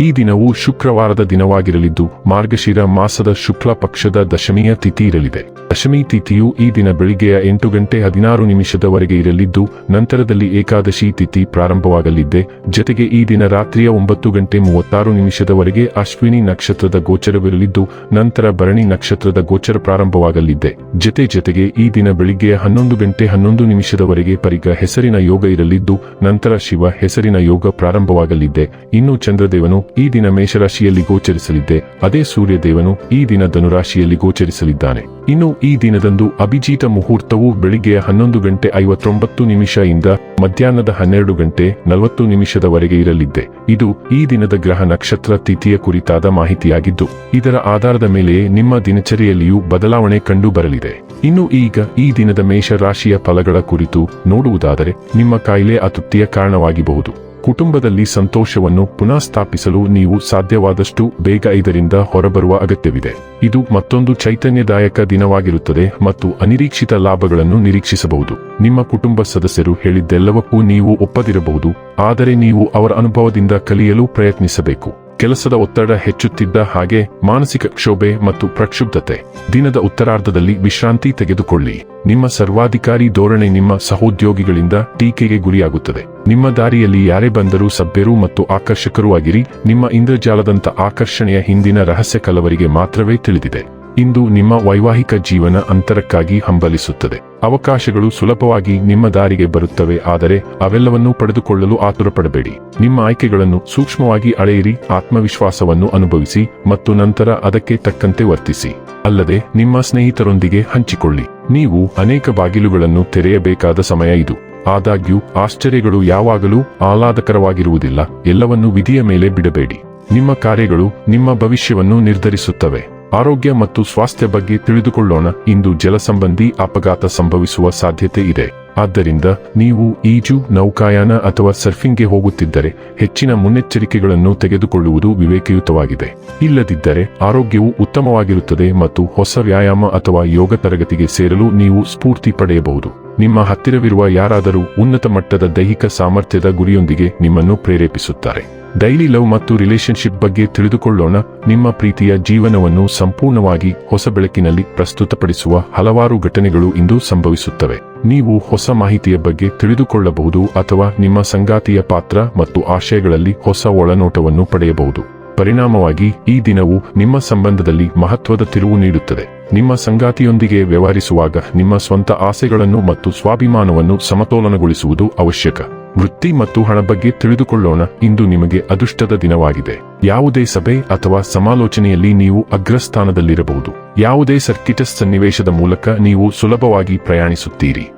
ಈ ದಿನವು ಶುಕ್ರವಾರದ ದಿನವಾಗಿರಲಿದ್ದು, ಮಾರ್ಗಶಿರ ಮಾಸದ ಶುಕ್ಲ ಪಕ್ಷದ ದಶಮಿಯ ತಿಥಿ ಇರಲಿದೆ. ದಶಮಿ ತಿಥಿಯು ಈ ದಿನ ಬೆಳಿಗ್ಗೆಯ ಎಂಟು ಗಂಟೆ ಹದಿನಾರು ನಿಮಿಷದವರೆಗೆ ಇರಲಿದ್ದು, ನಂತರದಲ್ಲಿ ಏಕಾದಶಿ ತಿಥಿ ಪ್ರಾರಂಭವಾಗಲಿದ್ದೆ. ಜತೆಗೆ ಈ ದಿನ ರಾತ್ರಿಯ ಒಂಬತ್ತು ಗಂಟೆ ಮೂವತ್ತಾರು ನಿಮಿಷದವರೆಗೆ ಅಶ್ವಿನಿ ನಕ್ಷತ್ರದ ಗೋಚರವಿರಲಿದ್ದು, ನಂತರ ಭರಣಿ ನಕ್ಷತ್ರದ ಗೋಚರ ಪ್ರಾರಂಭವಾಗಲಿದ್ದೆ. ಜತೆ ಜತೆಗೆ ಈ ದಿನ ಬೆಳಿಗ್ಗೆಯ ಹನ್ನೊಂದು ಗಂಟೆ ಹನ್ನೊಂದು ನಿಮಿಷದವರೆಗೆ ಪರಿಗ ಹೆಸರಿನ ಯೋಗ ಇರಲಿದ್ದು, ನಂತರ ಶಿವ ಹೆಸರಿನ ಯೋಗ ಪ್ರಾರಂಭವಾಗಲಿದ್ದೆ. ಇನ್ನು ಚಂದ್ರದೇವನು ಈ ದಿನ ಮೇಷರಾಶಿಯಲ್ಲಿ ಗೋಚರಿಸಲಿದ್ದೆ. ಅದೇ ಸೂರ್ಯದೇವನು ಈ ದಿನ ಧನುರಾಶಿಯಲ್ಲಿ ಗೋಚರಿಸಲಿದ್ದಾನೆ. ಇನ್ನು ಈ ದಿನದಂದು ಅಭಿಜೀತ ಮುಹೂರ್ತವು ಬೆಳಿಗ್ಗೆಯ ಹನ್ನೊಂದು ಗಂಟೆ ಐವತ್ತೊಂಬತ್ತು ನಿಮಿಷ ಇಂದ ಮಧ್ಯಾಹ್ನದ ಹನ್ನೆರಡು ಗಂಟೆ ನಲವತ್ತು ನಿಮಿಷದವರೆಗೆ ಇರಲಿದ್ದೆ. ಇದು ಈ ದಿನದ ಗ್ರಹ ನಕ್ಷತ್ರ ತಿಥಿಯ ಕುರಿತಾದ ಮಾಹಿತಿಯಾಗಿದ್ದು, ಇದರ ಆಧಾರದ ಮೇಲೆಯೇ ನಿಮ್ಮ ದಿನಚರಿಯಲ್ಲಿಯೂ ಬದಲಾವಣೆ ಕಂಡು ಬರಲಿದೆ ಇನ್ನು ಈಗ ಈ ದಿನದ ಮೇಷ ರಾಶಿಯ ಫಲಗಳ ಕುರಿತು ನೋಡುವುದಾದರೆ, ನಿಮ್ಮ ಕಾಯಿಲೆ ಅತೃಪ್ತಿಯ ಕಾರಣವಾಗಿಬಹುದು. ಕುಟುಂಬದಲ್ಲಿ ಸಂತೋಷವನ್ನು ಪುನಃ ಸ್ಥಾಪಿಸಲು ನೀವು ಸಾಧ್ಯವಾದಷ್ಟು ಬೇಗ ಇದರಿಂದ ಹೊರಬರುವ ಅಗತ್ಯವಿದೆ. ಇದು ಮತ್ತೊಂದು ಚೈತನ್ಯದಾಯಕ ದಿನವಾಗಿರುತ್ತದೆ ಮತ್ತು ಅನಿರೀಕ್ಷಿತ ಲಾಭಗಳನ್ನು ನಿರೀಕ್ಷಿಸಬಹುದು. ನಿಮ್ಮ ಕುಟುಂಬ ಸದಸ್ಯರು ಹೇಳಿದ್ದೆಲ್ಲವಕ್ಕೂ ನೀವು ಒಪ್ಪದಿರಬಹುದು, ಆದರೆ ನೀವು ಅವರ ಅನುಭವದಿಂದ ಕಲಿಯಲು ಪ್ರಯತ್ನಿಸಬೇಕು. ಕೆಲಸದ ಒತ್ತಡ ಹೆಚ್ಚುತ್ತಿದ್ದ ಹಾಗೆ ಮಾನಸಿಕ ಕ್ಷೋಭೆ ಮತ್ತು ಪ್ರಕ್ಷುಬ್ಧತೆ. ದಿನದ ಉತ್ತರಾರ್ಧದಲ್ಲಿ ವಿಶ್ರಾಂತಿ ತೆಗೆದುಕೊಳ್ಳಿ. ನಿಮ್ಮ ಸರ್ವಾಧಿಕಾರಿ ಧೋರಣೆ ನಿಮ್ಮ ಸಹೋದ್ಯೋಗಿಗಳಿಂದ ಟೀಕೆಗೆ ಗುರಿಯಾಗುತ್ತದೆ. ನಿಮ್ಮ ದಾರಿಯಲ್ಲಿ ಯಾರೇ ಬಂದರೂ ಸಭ್ಯರು ಮತ್ತು ಆಕರ್ಷಕರೂ ಆಗಿರಿ. ನಿಮ್ಮ ಇಂದ್ರಜಾಲದಂತ ಆಕರ್ಷಣೆಯ ಹಿಂದಿನ ರಹಸ್ಯ ಕಲವರಿಗೆ ಮಾತ್ರವೇ ತಿಳಿದಿದೆ. ಇಂದು ನಿಮ್ಮ ವೈವಾಹಿಕ ಜೀವನ ಅಂತರಕ್ಕಾಗಿ ಹಂಬಲಿಸುತ್ತದೆ. ಅವಕಾಶಗಳು ಸುಲಭವಾಗಿ ನಿಮ್ಮ ದಾರಿಗೆ ಬರುತ್ತವೆ, ಆದರೆ ಅವೆಲ್ಲವನ್ನೂ ಪಡೆದುಕೊಳ್ಳಲು ಆತುರಪಡಬೇಡಿ. ನಿಮ್ಮ ಆಯ್ಕೆಗಳನ್ನು ಸೂಕ್ಷ್ಮವಾಗಿ ಅಳೆಯಿರಿ, ಆತ್ಮವಿಶ್ವಾಸವನ್ನು ಅನುಭವಿಸಿ ಮತ್ತು ನಂತರ ಅದಕ್ಕೆ ತಕ್ಕಂತೆ ವರ್ತಿಸಿ. ಅಲ್ಲದೆ ನಿಮ್ಮ ಸ್ನೇಹಿತರೊಂದಿಗೆ ಹಂಚಿಕೊಳ್ಳಿ. ನೀವು ಅನೇಕ ಬಾಗಿಲುಗಳನ್ನು ತೆರೆಯಬೇಕಾದ ಸಮಯ ಇದು. ಆದಾಗ್ಯೂ, ಆಶ್ಚರ್ಯಗಳು ಯಾವಾಗಲೂ ಆಹ್ಲಾದಕರವಾಗಿರುವುದಿಲ್ಲ. ಎಲ್ಲವನ್ನೂ ವಿಧಿಯ ಮೇಲೆ ಬಿಡಬೇಡಿ. ನಿಮ್ಮ ಕಾರ್ಯಗಳು ನಿಮ್ಮ ಭವಿಷ್ಯವನ್ನು ನಿರ್ಧರಿಸುತ್ತವೆ. ಆರೋಗ್ಯ ಮತ್ತು ಸ್ವಾಸ್ಥ್ಯ ಬಗ್ಗೆ ತಿಳಿದುಕೊಳ್ಳೋಣ. ಇಂದು ಜಲಸಂಬಂಧಿ ಅಪಘಾತ ಸಂಭವಿಸುವ ಸಾಧ್ಯತೆ ಇದೆ. ಆದ್ದರಿಂದ ನೀವು ಈಜು, ನೌಕಾಯಾನ ಅಥವಾ ಸರ್ಫಿಂಗ್ಗೆ ಹೋಗುತ್ತಿದ್ದರೆ ಹೆಚ್ಚಿನ ಮುನ್ನೆಚ್ಚರಿಕೆಗಳನ್ನು ತೆಗೆದುಕೊಳ್ಳುವುದು ವಿವೇಕಯುತವಾಗಿದೆ. ಇಲ್ಲದಿದ್ದರೆ ಆರೋಗ್ಯವು ಉತ್ತಮವಾಗಿರುತ್ತದೆ ಮತ್ತು ಹೊಸ ವ್ಯಾಯಾಮ ಅಥವಾ ಯೋಗ ತರಗತಿಗೆ ಸೇರಲು ನೀವು ಸ್ಫೂರ್ತಿ ಪಡೆಯಬಹುದು. ನಿಮ್ಮ ಹತ್ತಿರವಿರುವ ಯಾರಾದರೂ ಉನ್ನತ ಮಟ್ಟದ ದೈಹಿಕ ಸಾಮರ್ಥ್ಯದ ಗುರಿಯೊಂದಿಗೆ ನಿಮ್ಮನ್ನು ಪ್ರೇರೇಪಿಸುತ್ತಾರೆ. ಡೈಲಿ ಲವ್ ಮತ್ತು ರಿಲೇಶನ್ಶಿಪ್ ಬಗ್ಗೆ ತಿಳಿದುಕೊಳ್ಳೋಣ. ನಿಮ್ಮ ಪ್ರೀತಿಯ ಜೀವನವನ್ನು ಸಂಪೂರ್ಣವಾಗಿ ಹೊಸ ಬೆಳಕಿನಲ್ಲಿ ಪ್ರಸ್ತುತಪಡಿಸುವ ಹಲವಾರು ಘಟನೆಗಳು ಇಂದು ಸಂಭವಿಸುತ್ತವೆ. ನೀವು ಹೊಸ ಮಾಹಿತಿಯ ಬಗ್ಗೆ ತಿಳಿದುಕೊಳ್ಳಬಹುದು ಅಥವಾ ನಿಮ್ಮ ಸಂಗಾತಿಯ ಪಾತ್ರ ಮತ್ತು ಆಶಯಗಳಲ್ಲಿ ಹೊಸ ಒಳನೋಟವನ್ನು ಪಡೆಯಬಹುದು. ಪರಿಣಾಮವಾಗಿ, ಈ ದಿನವು ನಿಮ್ಮ ಸಂಬಂಧದಲ್ಲಿ ಮಹತ್ವದ ತಿರುವು ನೀಡುತ್ತದೆ. ನಿಮ್ಮ ಸಂಗಾತಿಯೊಂದಿಗೆ ವ್ಯವಹರಿಸುವಾಗ ನಿಮ್ಮ ಸ್ವಂತ ಆಸೆಗಳನ್ನು ಮತ್ತು ಸ್ವಾಭಿಮಾನವನ್ನು ಸಮತೋಲನಗೊಳಿಸುವುದು ಅವಶ್ಯಕ. ವೃತ್ತಿ ಮತ್ತು ಹಣ ಬಗ್ಗೆ ತಿಳಿದುಕೊಳ್ಳೋಣ. ಇಂದು ನಿಮಗೆ ಅದೃಷ್ಟದ ದಿನವಾಗಿದೆ. ಯಾವುದೇ ಸಭೆ ಅಥವಾ ಸಮಾಲೋಚನೆಯಲ್ಲಿ ನೀವು ಅಗ್ರಸ್ಥಾನದಲ್ಲಿರಬಹುದು. ಯಾವುದೇ ಸರ್ಕಿಟಸ್ ಸನ್ನಿವೇಶದ ಮೂಲಕ ನೀವು ಸುಲಭವಾಗಿ ಪ್ರಯಾಣಿಸುತ್ತೀರಿ.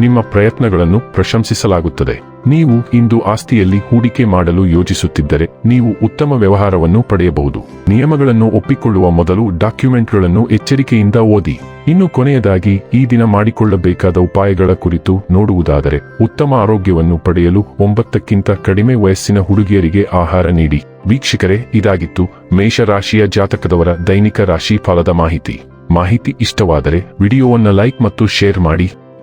ನಿಮ್ಮ ಪ್ರಯತ್ನಗಳನ್ನು ಪ್ರಶಂಸಿಸಲಾಗುತ್ತದೆ. ನೀವು ಇಂದು ಆಸ್ತಿಯಲ್ಲಿ ಹೂಡಿಕೆ ಮಾಡಲು ಯೋಜಿಸುತ್ತಿದ್ದರೆ ನೀವು ಉತ್ತಮ ವ್ಯವಹಾರವನ್ನು ಪಡೆಯಬಹುದು. ನಿಯಮಗಳನ್ನು ಒಪ್ಪಿಕೊಳ್ಳುವ ಮೊದಲು ಡಾಕ್ಯುಮೆಂಟ್ಗಳನ್ನು ಎಚ್ಚರಿಕೆಯಿಂದ ಓದಿ. ಇನ್ನು ಕೊನೆಯದಾಗಿ, ಈ ದಿನ ಮಾಡಿಕೊಳ್ಳಬೇಕಾದ ಉಪಾಯಗಳ ಕುರಿತು ನೋಡುವುದಾದರೆ, ಉತ್ತಮ ಆರೋಗ್ಯವನ್ನು ಪಡೆಯಲು ಒಂಬತ್ತಕ್ಕಿಂತ ಕಡಿಮೆ ವಯಸ್ಸಿನ ಹುಡುಗಿಯರಿಗೆ ಆಹಾರ ನೀಡಿ. ವೀಕ್ಷಕರೇ, ಇದಾಗಿತ್ತು ಮೇಷರಾಶಿಯ ಜಾತಕದವರ ದೈನಿಕ ರಾಶಿ ಫಲದ ಮಾಹಿತಿ. ಮಾಹಿತಿ ಇಷ್ಟವಾದರೆ ವಿಡಿಯೋವನ್ನು ಲೈಕ್ ಮತ್ತು ಶೇರ್ ಮಾಡಿ.